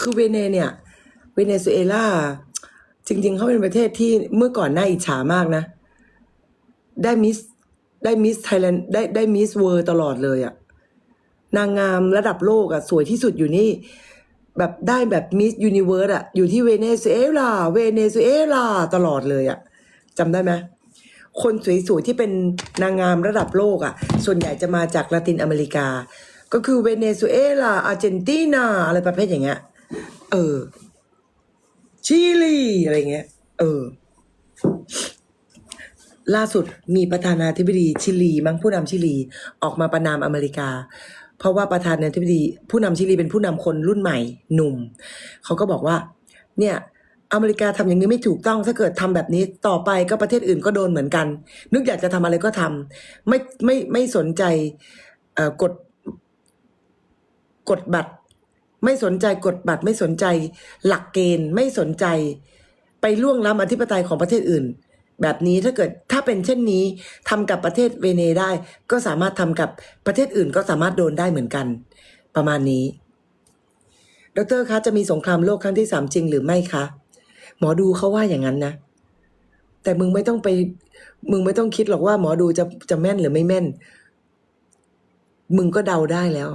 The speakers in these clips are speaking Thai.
คือเวเนเนี่ย เวเนซุเอลาจริง ๆ เขาเป็นประเทศที่เมื่อก่อนน่าอิจฉามากนะ ได้มิสได้มิสไทยแลนด์ได้ได้มิสเวิร์ตลอดเลยอะนางงามระดับโลกอะสวยที่สุดอยู่นี่ แบบได้แบบมิสยูนิเวิร์สอะอยู่ที่เวเนซุเอลาเวเนซุเอลาตลอดเลยอะจำได้ไหมคนสวยๆที่เป็นนางงามระดับโลกอะส่วนใหญ่จะมาจากลาตินอเมริกา ก็คือเวเนซุเอลาอาร์เจนตินา อะไรประเภทอย่างเงี้ย เออ ชิลีอะไรเงี้ย เออ ล่าสุดมีประธานาธิบดีชิลี มั้งผู้นำชิลี ออกมาประนามอเมริกา เพราะว่าประธานาธิบดี ผู้นำชิลีเป็นผู้นำคนรุ่นใหม่หนุ่ม เขาก็บอกว่า เนี่ยอเมริกาทำอย่างนี้ไม่ถูกต้องถ้าเกิดทำแบบนี้ต่อไปก็ประเทศอื่นก็โดนเหมือนกัน นึกอยากจะทำอะไรก็ทำไม่ไม่ไม่สนใจกฎกฎบัตร ไม่สนใจกฎบัตรไม่สนใจ หลักเกณฑ์ไม่สนใจ ไปล่วงล้ำอธิปไตยของประเทศอื่น แบบนี้ถ้าเกิดถ้าเป็นเช่นนี้ทำกับประเทศเวเนได้ ก็สามารถทำกับประเทศอื่น ก็สามารถโดนได้เหมือนกัน ประมาณนี้ ดรคะจะมีสงครามโลกครั้งที่สามจริงหรือไม่คะหมอดูเขาว่าอย่างนั้นนะ แต่มึงไม่ต้องไป มึงไม่ต้องคิดหรอกว่าหมอดูจะจะแม่นหรือไม่แม่น มึงก็เดาได้แล้ว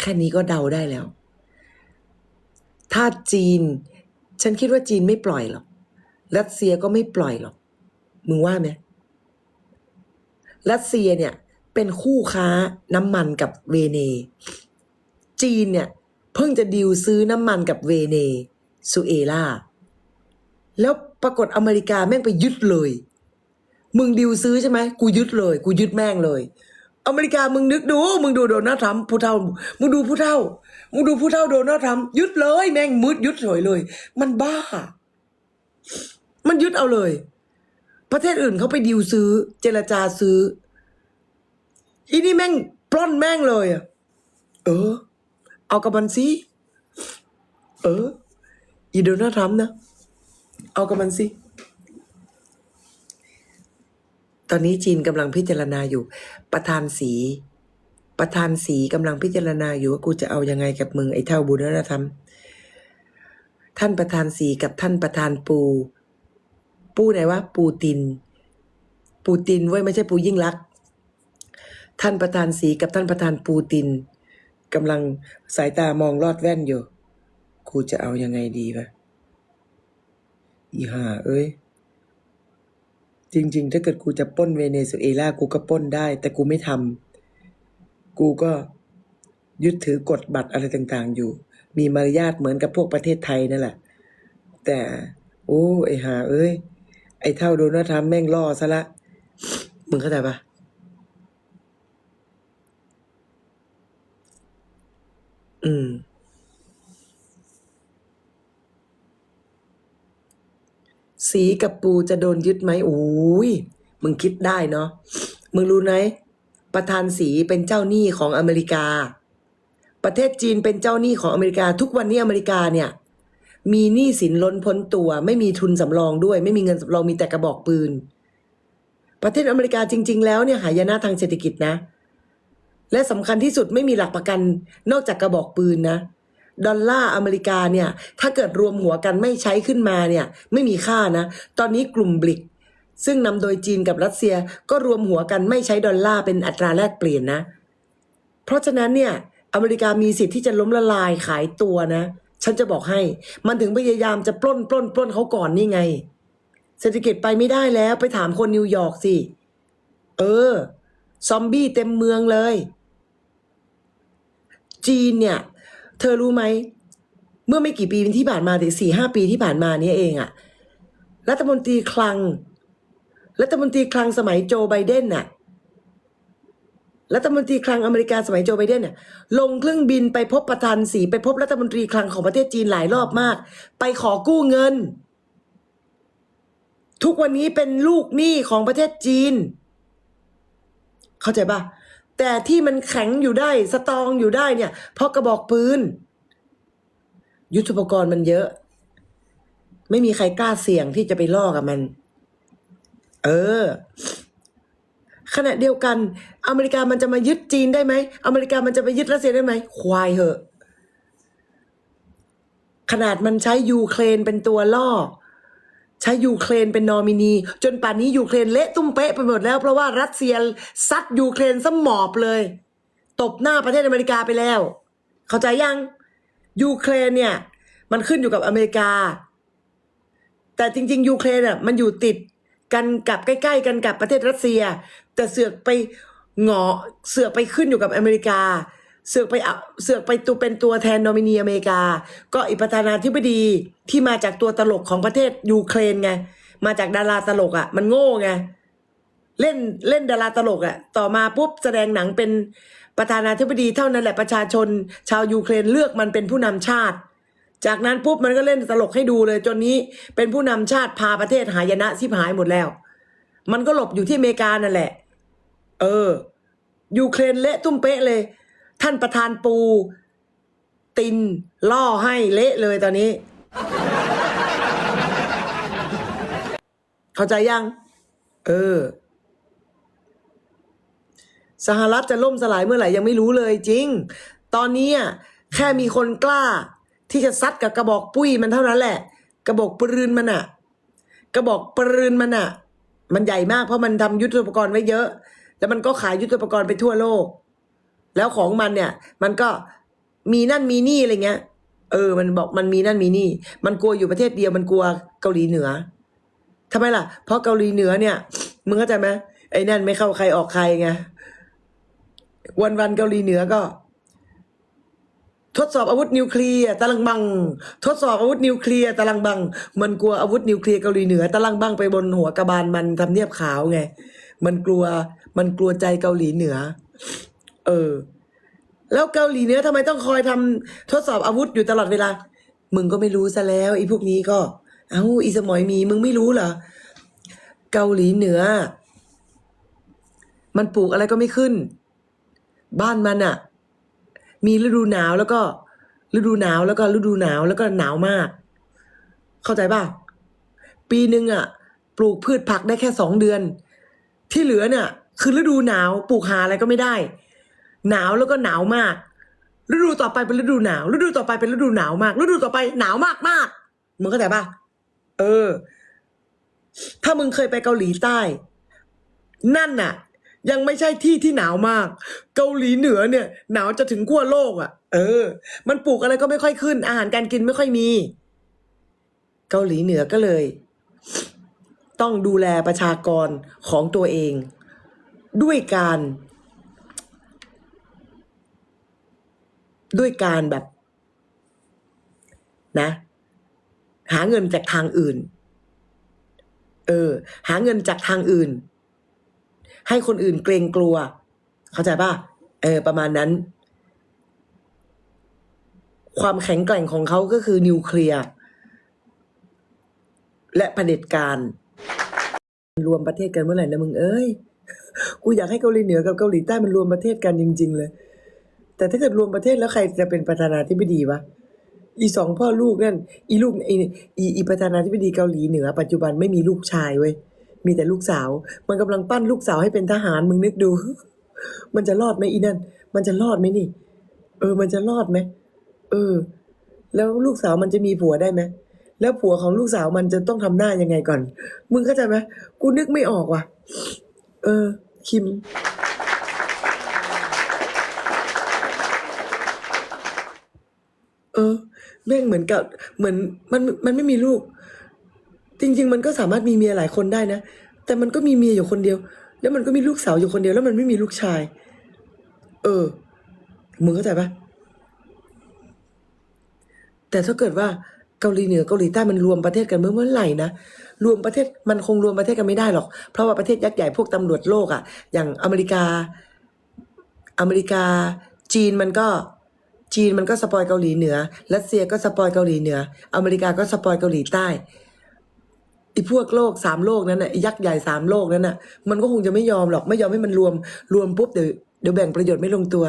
แค่นี้ก็เดาได้แล้ว ถ้าจีน ฉันคิดว่าจีนไม่ปล่อยหรอกรัสเซียก็ไม่ปล่อยหรอกมึงว่าไหมรัสเซียเนี่ยเป็นคู่ค้าน้ำมันกับเวเน จีนเนี่ยเพิ่งจะดีลซื้อน้ำมันกับเวเนซุเอลาแล้วปรากฏอเมริกาแม่งไปยึดเลย มึงดิวซื้อใช่ไหมกูยึดเลย กูยึดแม่งเลย อเมริกามึงนึกดู มึงดูโดนัลด์ทรัมป์ผู้เท่า มึงดูผู้เท่า มึงดูผู้เท่าโดนัลด์ทรัมป์ยึดเลย แม่งมืดยึดเฉยเลย มันบ้า มันยึดเอาเลย ประเทศอื่นเขาไปดิวซื้อ เจรจาซื้อ อีนี่แม่งปล้นแม่งเลยอะเออ เอากับมันสิเออ อีโดนัลด์ทรัมป์นะ เอากับมันสิ ต อนนี้จีนกำลังพิจารณาอยู่ ประธานสี ประธานสีกำลังพิจารณาอยู่ว่ากูจะเอายังไงกับมึงไอ้เท่าบุญนธรรม ท่านประธานสีกับท่านประธานปู ปูไหนวะปูติน ปูตินไว้ยไม่ใช่ปูยิ่งรักษณ์ท่านประธานสีกับท่านประธานปูตินกำลังสายตามองลอดแว่นอยู่ กูจะเอายังไงดีวะอีห่าเอ้ย จริง ๆ ถ้าเกิดกูจะป้นเวเนซุเอลากูก็ป้นได้ แต่กูไม่ทำกูก็ยึดถือกฎบัตรอะไรต่างๆ อยู่ มีมารยาทเหมือนกับพวกประเทศไทยนั่นแหละ แต่โอ้ไอหา เอ้ย ไอเท่าโดนัลด์ทรัมป์แม่งล่อซะละ มึงเข้าใจปะอืม สีกับปูจะโดนยึดไหมโอ้ยมึงคิดได้เนาะมึงรู้ไหมประธานสีเป็นเจ้าหนี้ของอเมริกา ประเทศจีนเป็นเจ้าหนี้ของอเมริกา ทุกวันนี้อเมริกาเนี่ย มีหนี้สินล้นพ้นตัว ไม่มีทุนสำรองด้วย ไม่มีเงินสำรองมีแต่กระบอกปืน ประเทศอเมริกาจริง ๆ แล้วเนี่ยหายนะทางเศรษฐกิจนะ และสำคัญที่สุดไม่มีหลักประกันนอกจากกระบอกปืนนะ ดอลลาร์อเมริกาเนี่ย ถ้าเกิดรวมหัวกันไม่ใช้ขึ้นมาเนี่ย ไม่มีค่านะ ตอนนี้กลุ่มบริก ซึ่งนำโดยจีนกับรัสเซียก็รวมหัวกันไม่ใช้ดอลลาร์เป็นอัตราแลกเปลี่ยนนะ เพราะฉะนั้นเนี่ย อเมริกามีสิทธิ์ที่จะล้มละลายขายตัวนะ ฉันจะบอกให้ มันถึงพยายามจะปล้นปล้นปล้นเขาก่อนนี่ไง เศรษฐกิจไปไม่ได้แล้วไปถามคนนิวยอร์กสิ เออ ซอมบี้เต็มเมืองเลย จีนเนี่ย เธอรู้ไหม เมื่อไม่กี่ปีที่ผ่านมาถึงสี่ห้าปีที่ผ่านมาเนี้เองอะรัฐมนตรีคลัง รัฐมนตรีคลังสมัยโจไบเดนน่ะรัฐมนตรีคลังอเมริกาสมัยโจไบเดนน่ะลงเครื่องบินไปพบประธานสีไปพบรัฐมนตรีคลังของประเทศจีนหลายรอบมาก ไปขอกู้เงิน ทุกวันนี้เป็นลูกหนี้ของประเทศจีน เข้าใจปะ แต่ที่มันแข็งอยู่ได้ สตองอยู่ได้เนี่ย เพราะกระบอกปืน ยุทธปกรณ์มันเยอะ ไม่มีใครกล้าเสี่ยงที่จะไปล่อกับมัน เออ ขณะเดียวกัน อเมริกามันจะมายึดจีนได้ไหม อเมริกามันจะไปยึดรัสเซียได้ไหม ควายเหอะ ขนาดมันใช้ยูเครนเป็นตัวล่อ ใช้ยูเครนเป็นนอมินี จนป่านนี้ยูเครนเละตุ้มเป๊ะไปหมดแล้ว เพราะว่ารัสเซียซัดยูเครนสมอบเลย ตบหน้าประเทศอเมริกาไปแล้ว เข้าใจยังยูเครนเนี่ย มันขึ้นอยู่กับอเมริกา แต่จริง ๆ ยูเครนอะมันอยู่ติดกันกับใกล้ ๆ กันกับประเทศรัสเซีย แต่เสือกไปหงอเสือกไปขึ้นอยู่กับอเมริกา เสือกไปเอาเสือกไปตัวเป็นตัวแทนนมินีอเมริกา ก็อีประธานาธิบดีที่มาจากตัวตลกของประเทศยูเครนไง มาจากดาราตลกอะ มันโง่ไง เล่นเล่นดาราตลกอะ่ะ ต่อมาปุ๊บแสดงหนังเป็นประธานาธิบดีเท่านั้นแหละประชาชน ชาวยูเครนเลือกมันเป็นผู้นำชาติ จากนั้นปุ๊บมันก็เล่นตลกให้ดูเลย จนนี้เป็นผู้นำชาติพาประเทศหายนะสิบหายหมดแล้ว มันก็หลบอยู่ที่อเมริกานั่นแหละ เออยูเครนเละตุ้มเป๊ะเลย ท่านประธานปู ตินล่อให้เละเลยตอนนี้ เข้าใจยัง เออ สหรัฐจะล่มสลายเมื่อไหร่ยังไม่รู้เลยจริง ตอนนี้อะแค่มีคนกล้า ที่จะซัดกับกระบอกปุ้ยมันเท่านั้นแหละ กระบอกปืนมันอะกระบอกปืนมันอะมันใหญ่มากเพราะมันทำยุทโธปกรณ์ไว้เยอะ แล้วมันก็ขายยุทโธปกรณ์ไปทั่วโลก แล้วของมันเนี่ย มันก็มีนั่นมีนี่อะไรเงี้ย เออ มันบอกมันมีนั่นมีนี่ มันกลัวอยู่ประเทศเดียวมันกลัวเกาหลีเหนือทำไมล่ะ เพราะเกาหลีเหนือเนี่ยมึงเข้าใจไหมไอ้นั่นไม่เข้าใครออกใครไงวันวันเกาหลีเหนือก็ ทดสอบอาวุธนิวเคลียร์ตะลังบัง ทดสอบอาวุธนิวเคลียร์ตะลังบัง มันกลัวอาวุธนิวเคลียร์เกาหลีเหนือตะลังบังไปบนหัวกระบาลมันทำเนียบขาวไง มันกลัว มันกลัวใจเกาหลีเหนือ เออ แล้วเกาหลีเหนือทำไมต้องคอยทำทดสอบอาวุธอยู่ตลอดเวลา มึงก็ไม่รู้ซะแล้วไอ้พวกนี้ก็ เอ้าอีสมอยมี มึงไม่รู้เหรอ เกาหลีเหนือ มันปลูกอะไรก็ไม่ขึ้น บ้านมันอะมีฤดูหนาวแล้วก็ ฤดูหนาวแล้วก็ฤดูหนาวแล้วก็หนาวมาก เข้าใจป่ะ ปีหนึ่งอะปลูกพืชผักได้แค่สองเดือน ที่เหลือเนี่ยคือฤดูหนาวปลูกหาอะไรก็ไม่ได้ หนาวแล้วก็หนาวมาก ฤดูต่อไปเป็นฤดูหนาว ฤดูต่อไปเป็นฤดูหนาวมาก ฤดูต่อไปหนาวมากมากมึงเข้าใจปะเออ ถ้ามึงเคยไปเกาหลีใต้ นั่นน่ะ ยังไม่ใช่ที่ที่หนาวมาก เกาหลีเหนือเนี่ย หนาวจะถึงขั้วโลกอะ เออ มันปลูกอะไรก็ไม่ค่อยขึ้น อาหารการกินไม่ค่อยมี เกาหลีเหนือก็เลย ต้องดูแลประชากรของตัวเอง ด้วยการ ด้วยการแบบนะ หาเงินจากทางอื่น เออ หาเงินจากทางอื่น ให้คนอื่นเกรงกลัว เข้าใจป่ะเออ ประมาณนั้น ความแข็งแกร่งของเขาก็คือนิวเคลียร์และเผด็จการ รวมประเทศกันเมื่อไหร่นะมึงเอ้ย กูอยากให้เกาหลีเหนือกับเกาหลีใต้มันรวมประเทศกันจริง ๆ เลย แต่ถ้าเกิดรวมประเทศแล้วใครจะเป็นประธานาธิบดีวะอีสองพ่อลูกนั่น อีลูกอีอีอีประธานาธิบดีเกาหลีเหนือ ปัจจุบันไม่มีลูกชายเว้ยมีแต่ลูกสาว มันกำลังปั้นลูกสาวให้เป็นทหารมึงนึกดู มันจะรอดไหมอีนั่น มันจะรอดไหมนี่ เออ มันจะรอดไหมเออ แล้วลูกสาวมันจะมีผัวได้ไหมแล้วผัวของลูกสาวมันจะต้องทำหน้ายังไงก่อน มึงเข้าใจไหมกูนึกไม่ออกว่ะ เออ คิม เออแม่งเหมือนกับเหมือนมันมันไม่มีลูก จริง ๆ มันก็สามารถมีเมียหลายคนได้นะ แต่มันก็มีเมียอยู่คนเดียว แล้วมันก็มีลูกสาวอยู่คนเดียว แล้วมันไม่มีลูกชาย เออมึงเข้าใจปะแต่ถ้าเกิดว่าเกาหลีเหนือเกาหลีใต้มันรวมประเทศกันเมื่อเมื่อไหร่นะรวมประเทศมันคงรวมประเทศกันไม่ได้หรอก เพราะว่าประเทศยักษ์ใหญ่พวกตำรวจโลกอะ่ะ อย่างอเมริกา อเมริกาจีนมันก็ จีนมันก็สปอยเกาหลีเหนือ รัสเซียก็สปอยเกาหลีเหนือ อเมริกาก็สปอยเกาหลีใต้อีพวกโลกสามโลกนั้นน่ะยักษ์ใหญ่สามโลกนั้นน่ะ มันก็คงจะไม่ยอมหรอกไม่ยอมให้มันรวมรวมปุ๊บเดี๋ยวเดี๋ยวแบ่งประโยชน์ไม่ลงตัว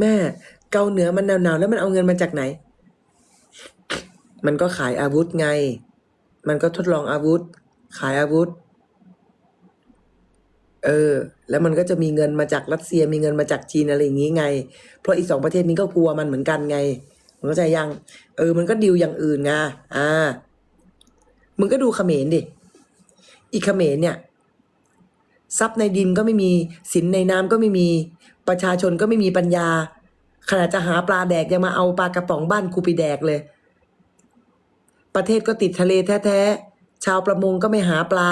แม่เกาเหนือมันหนาวๆแล้วมันเอาเงินมาจากไหน มันก็ขายอาวุธไง มันก็ทดลองอาวุธ ขายอาวุธ เออ แล้วมันก็จะมีเงินมาจากรัสเซีย มีเงินมาจากจีนอะไรอย่างงี้ไง เพราะอีกสองประเทศนี้ก็กลัวมันเหมือนกันไงมึงเข้าใจยัง เออ มันก็ดิวอย่างอื่นไง อ่า มึงก็ดูเขมรดิ อีเขมรเนี่ย ทรัพย์ในดินก็ไม่มีสินในน้ำก็ไม่มีประชาชนก็ไม่มีปัญญาขนาดจะหาปลาแดกยังมาเอาปลากระป๋องบ้านกูไปแดกเลย ประเทศก็ติดทะเลแท้ๆชาวประมงก็ไม่หาปลา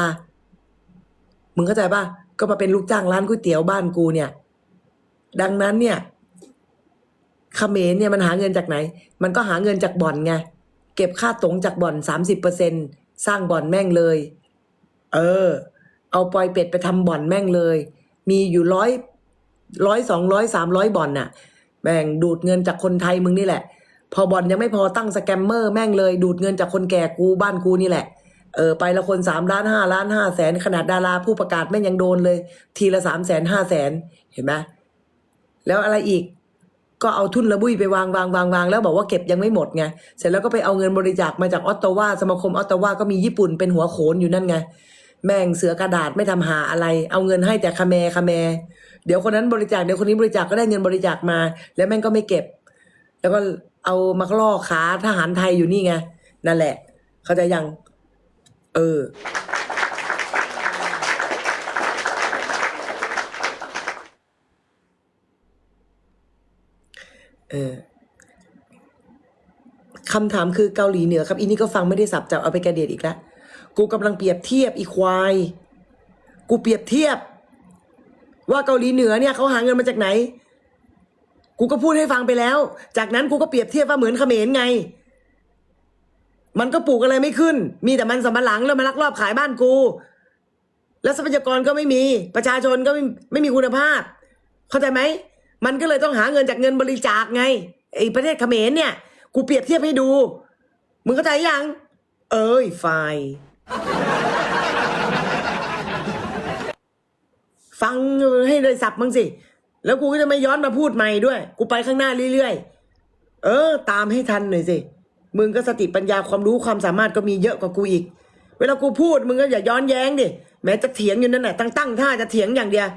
มึงเข้าใจป่ะก็มาเป็นลูกจ้างร้านก๋วยเตี๋ยวบ้านกูเนี่ย ดังนั้นเนี่ยเขมรเนี่ยมันหาเงินจากไหน มันก็หาเงินจากบ่อนไงเก็บค่าตรงจากบ่อนสามสิบเปอร์เซ็นสร้างบ่อนแม่งเลย เออ เอาปล่อยเป็ดไปทำบ่อนแม่งเลย มีอยู่ร้อยร้อยสองร้อยสามร้อยบ่อนน่ะแม่งดูดเงินจากคนไทยมึงนี่แหละ พอบ่อนยังไม่พอตั้งสแกมเมอร์แม่งเลย ดูดเงินจากคนแก่กูบ้านกูนี่แหละเออไปละคนสามล้านห้าล้านห้าแสนขนาดดาราผู้ประกาศแม่งยังโดนเลย ทีละสามแสนห้าแสนเห็นไหมแล้วอะไรอีกก็เอาทุนระบุยไปวางวางวางวางแล้วบอกว่าเก็บยังไม่หมดไงเสร็จแล้วก็ไปเอาเงินบริจาคมาจากออตตาวาสมาคมออตตาวาก็มีญี่ปุ่นเป็นหัวโขนอยู่นั่นไง แม่งเสือกระดาษไม่ทำหาอะไร เอาเงินให้แต่คาแมคาแม เดี๋ยวคนนั้นบริจาคเดี๋ยวคนนี้บริจาคก็ได้เงินบริจาคมา แล้วแม่งก็ไม่เก็บ แล้วก็เอามาล่อขาทหารไทยอยู่นี่ไงนั่นแหละ เขาใจยัง เออ เออคำถามคือเกาหลีเหนือครับ อีนี่ก็ฟังไม่ได้สับจับเอาไปกระเดียดอีกแล้ว กูกำลังเปรียบเทียบอีควาย กูเปรียบเทียบ ว่าเกาหลีเหนือเนี่ยเขาหาเงินมาจากไหน กูก็พูดให้ฟังไปแล้ว จากนั้นกูก็เปรียบเทียบว่าเหมือนเขมรไง มันก็ปลูกอะไรไม่ขึ้น มีแต่มันสำปะหลังแล้วมาลักลอบขายบ้านกู แล้วทรัพยากรก็ไม่มี ประชาชนก็ไม่ไม่มีคุณภาพ เข้าใจไหม มันก็เลยต้องหาเงินจากเงินบริจาคไงไอ้ประเทศเขมรเนี่ย กูเปรียบเทียบให้ดู มึงเข้าใจยัง เอ้ยไฟ ฟังให้เลยสับมึงสิ แล้วกูก็จะไม่ย้อนมาพูดใหม่ด้วย กูไปข้างหน้าเรื่อยๆ เออ ตามให้ทันหน่อยสิ มึงก็สติปัญญาความรู้ความสามารถก็มีเยอะกว่ากูอีก เวลากูพูดมึงก็อย่าย้อนแย้งดิ แม้จะเถียงอยู่นั่นแหละตั้งตั้งท่าจะเถียงอย่างเดียว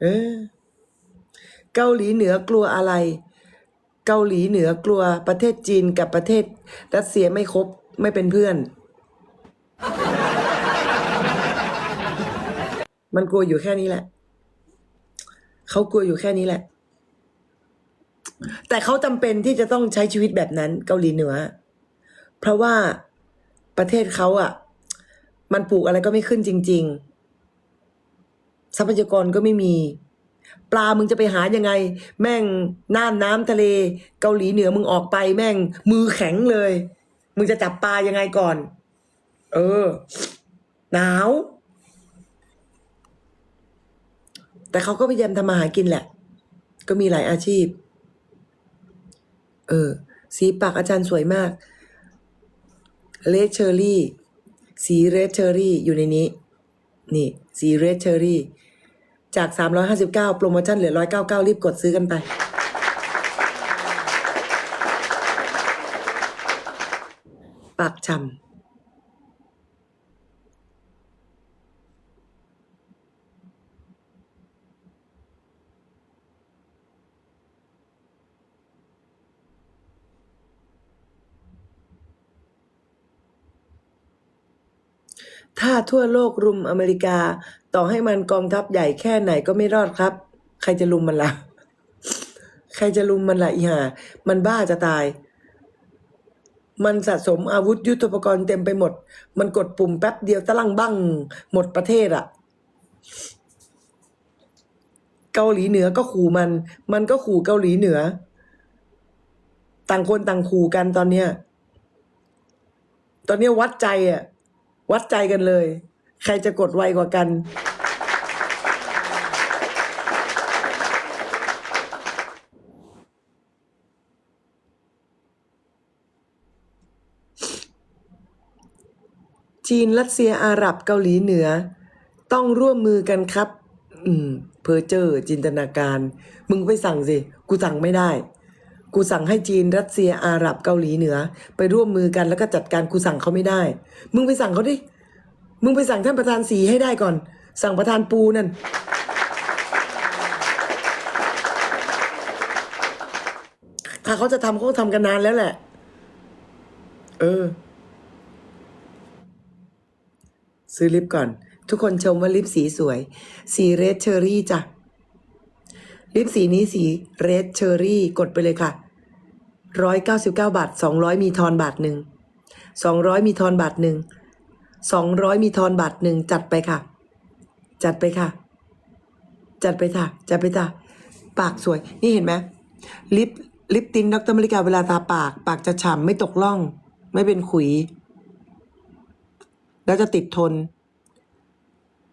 เออ เกาหลีเหนือกลัวอะไร เกาหลีเหนือกลัวประเทศจีนกับประเทศรัสเซียไม่คบไม่เป็นเพื่อน มันกลัวอยู่แค่นี้แหละ เขากลัวอยู่แค่นี้แหละ แต่เขาจำเป็นที่จะต้องใช้ชีวิตแบบนั้นเกาหลีเหนือ เพราะว่าประเทศเขาอะ่ะ มันปลูกอะไรก็ไม่ขึ้นจริง ๆ ทรัพยากรก็ไม่มี ปลามึงจะไปหายังไง แม่งน่านน้ำทะเล เกาหลีเหนือมึงออกไป แม่ง มือแข็งเลย มึงจะจับปลายังไงก่อน เออ หนาว แต่เขาก็พยายามทำมาหากินแหละ ก็มีหลายอาชีพ เออ สีปากอาจารย์สวยมากเลดเชอรี่ สีเรดเชอรี่อยู่ในนี้ นี่ สีเรดเชอรี่ จาก 359 โปรโมชั่นเหลือ 199 รีบกดซื้อกันไป ปากช่ำถ้าทั่วโลกรุมอเมริกา ต่อให้มันกองทัพใหญ่แค่ไหนก็ไม่รอดครับ ใครจะลุมมันละ่ะ ใครจะลุมมันละ่ะอีห่ามันบ้าจะตาย มันสะสมอาวุธยุทโธปกรณ์เต็มไปหมด มันกดปุ่มแป๊บเดียวตะลังบั้งหมดประเทศอะเกาหลีเหนือก็ขู่มัน มันก็ขู่เกาหลีเหนือ ต่างคนต่างขู่กันตอนเนี้ย ตอนเนี้ยวัดใจอะวัดใจกันเลย ใครจะกดไวกว่ากัน จีนรัสเซียอาหรับเกาหลีเหนือ ต้องร่วมมือกันครับ อืม เพอเจอร์จินตนาการ มึงไปสั่งสิ กูสั่งไม่ได้ กูสั่งให้จีนรัสเซียอาหรับเกาหลีเหนือ ไปร่วมมือกันแล้วก็จัดการกูสั่งเขาไม่ได้ มึงไปสั่งเขาดิ มึงไปสั่งท่านประธานสีให้ได้ก่อน สั่งประธานปูนั่น ถ้าเขาจะทำเขาก็ทำกันนานแล้วแหละ เออ ซื้อลิปก่อน ทุกคนชมว่าลิปสีสวย สีเรดเชอรี่จ้ะ ลิปสีนี้สีเรดเชอรี่กดไปเลยค่ะร้อยเก้าสิบเก้าบาทสองร้อยมีทอนบาทหนึ่งสองร้อยมีทอนบาทหนึ่ง สองร้อยมีทอนบาทหนึ่งจัดไปค่ะ จัดไปค่ะ จัดไปค่ะ จัดไปจ้ะปากสวย นี่เห็นไหมลิปลิปตินดรมริกาเวลาทาปาก ปากจะฉ่ำไม่ตกล่อง ไม่เป็นขุย แล้วจะติดทน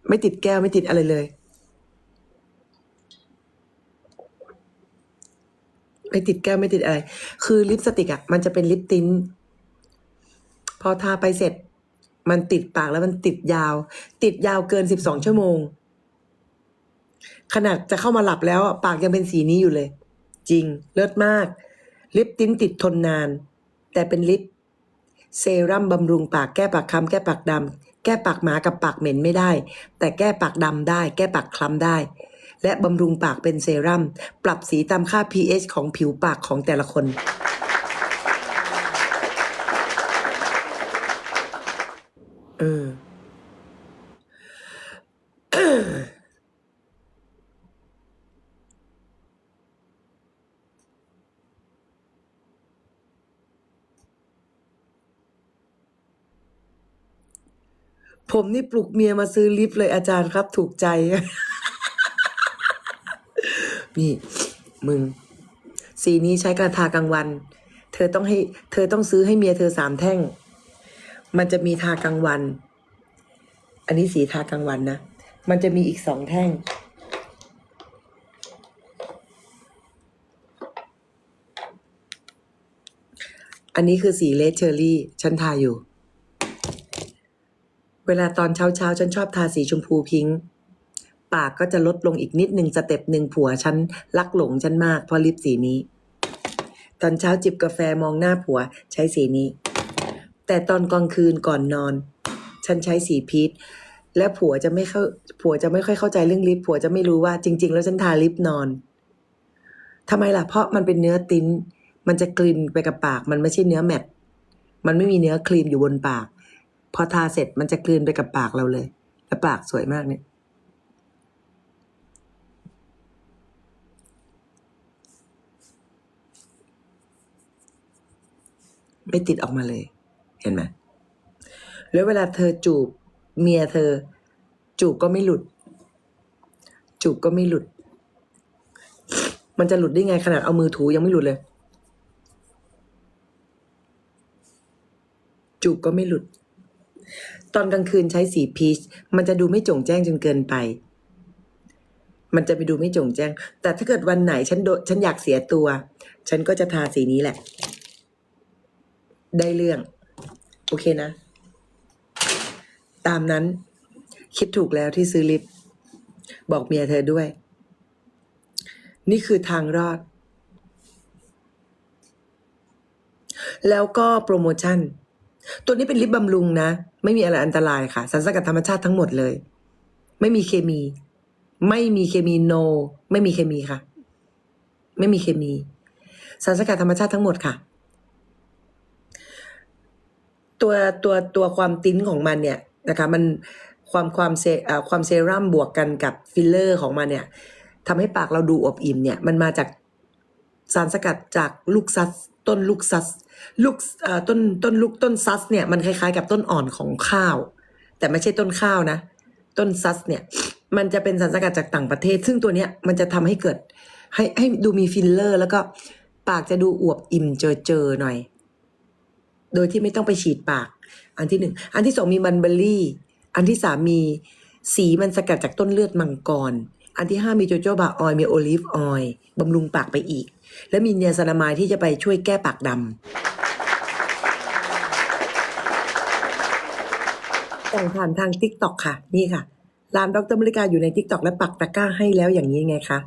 ไม่ติดแก้วไม่ติดอะไรเลย ไม่ติดแก้วไม่ติดอะไร คือลิปสติกอะมันจะเป็นลิปติ้นพอทาไปเสร็จ มันติดปากแล้วมันติดยาว ติดยาวเกินสิบสองชั่วโมง ขนาดจะเข้ามาหลับแล้วปากยังเป็นสีนี้อยู่เลย จริง เลิศมาก ลิปติ้นติดทนนาน แต่เป็นลิป เซรั่มบำรุงปากแก้ปากคล้ำแก้ปากดำแก้ปากหมากับปากเหม็นไม่ได้ แต่แก้ปากดำได้ แก้ปากคล้ำได้ และบำรุงปากเป็นเซรั่มปรับสีตามค่า pH ของผิวปากของแต่ละคน เออ ผมนี่ปลุกเมียมาซื้อลิฟต์เลยอาจารย์ครับ ถูกใจ นี่ มึง สีนี้ใช้การทากลางวัน เธอต้องให้ เธอต้องซื้อให้เมียเธอสามแท่ง มันจะมีทากลางวัน อันนี้สีทากลางวันนะ มันจะมีอีกสองแท่ง อันนี้คือสีเลดเชอรี่ ฉันทาอยู่ เวลาตอนเช้าเช้าฉันชอบทาสีชมพูพิงค์ปากก็จะลดลงอีกนิดหนึ่งสเต็ปหนึ่งผัวฉันรักหลงฉันมากเพราะลิปสีนี้ ตอนเช้าจิบกาแฟมองหน้าผัวใช้สีนี้ แต่ตอนกลางคืนก่อนนอน ฉันใช้สีพีชและผัวจะไม่เข้าผัวจะไม่ค่อยเข้าใจเรื่องลิปผัวจะไม่รู้ว่าจริง ๆ แล้วฉันทาลิปนอนทำไมล่ะ เพราะมันเป็นเนื้อติ้น มันจะกลืนไปกับปาก มันไม่ใช่เนื้อแมตต์มันไม่มีเนื้อครีมอยู่บนปาก พอทาเสร็จมันจะกลืนไปกับปากเราเลยและปากสวยมากเนี่ยไม่ติดออกมาเลย เห็นไหมแล้วเวลาเธอจูบเมียเธอ จูบก็ไม่หลุด จูบก็ไม่หลุด มันจะหลุดได้ไงขนาดเอามือถูยังไม่หลุดเลย จูบก็ไม่หลุด ตอนกลางคืนใช้สีพีช มันจะดูไม่จงแจ้งจนเกินไป มันจะไปดูไม่จงแจ้ง แต่ถ้าเกิดวันไหนฉันโดฉันอยากเสียตัว ฉันก็จะทาสีนี้แหละ ได้เรื่อง โอเคนะ ตามนั้น คิดถูกแล้วที่ซื้อลิปบอกเมียเธอด้วย นี่คือทางรอด แล้วก็โปรโมชั่น ตัวนี้เป็นลิปบำรุงนะ ไม่มีอะไรอันตรายค่ะสารสกัดธรรมชาติทั้งหมดเลย ไม่มีเคมี ไม่มีเคมีโน ไม่มีเคมีค่ะ ไม่มีเคมี สารสกัดธรรมชาติทั้งหมดค่ะ ตัวตัวตัวความติ้นของมันเนี่ยนะคะ มันความความเซอความเซรั่มบวกกันกับฟิลเลอร์ของมันเนี่ยทำให้ปากเราดูอวบอิ่มเนี่ยมันมาจากสารสกัดจากลูกซัสต้นลูกซัสลูกเอ่อต้นต้นลูกต้นซัสเนี่ยมันคล้ายๆ กับต้นอ่อนของข้าว แต่ไม่ใช่ต้นข้าวนะ ต้นซัสเนี่ยมันจะเป็นสารสกัดจากต่างประเทศ ซึ่งตัวเนี้ยมันจะทำให้เกิดให้ให้ดูมีฟิลเลอร์ แล้วก็ปากจะดูอวบอิ่มเจอเจอหน่อย โดยที่ไม่ต้องไปฉีดปาก อันที่หนึ่ง อันที่สองมีมันเบอรี่ อันที่สามมีสีมันสกัดจากต้นเลือดมังกร อันที่ห้ามีโจโจบาออยมีโอลิฟออยล์บำรุงปากไปอีก และมีเนียซานามายที่จะไปช่วยแก้ปากดำสั่งผ่านทาง t ิ k t o k ค่ะ นี่ค่ะ ร้านดรมริกาอยู่ในทิกตอกและปักตะกร้าให้แล้วอย่างนี้ไงคะ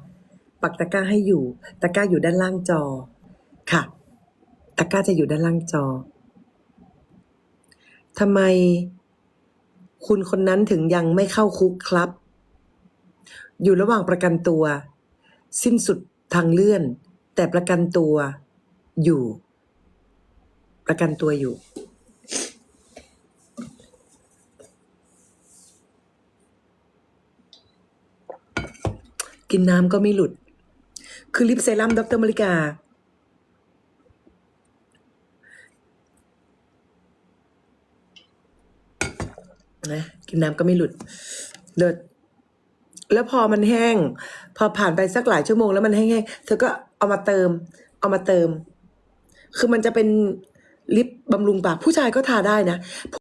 ปักตะกร้าให้อยู่ ตะกร้าอยู่ด้านล่างจอค่ะ ตะกร้าจะอยู่ด้านล่างจอ ทำไมคุณคนนั้นถึงยังไม่เข้าคุกครับ อยู่ระหว่างประกันตัว สิ้นสุดทางเลื่อน แต่ประกันตัวอยู่ ประกันตัวอยู่ กินน้ำก็ไม่หลุด คือลิปเซรั่มดรมริกา นะกินน้ำก็ไม่หลุดเลิศแล้วพอมันแห้ง พอผ่านไปสักหลายชั่วโมงแล้วมันแห้งๆเธอก็เอามาเติม เอามาเติม คือมันจะเป็นลิปบำรุงปากผู้ชายก็ทาได้นะ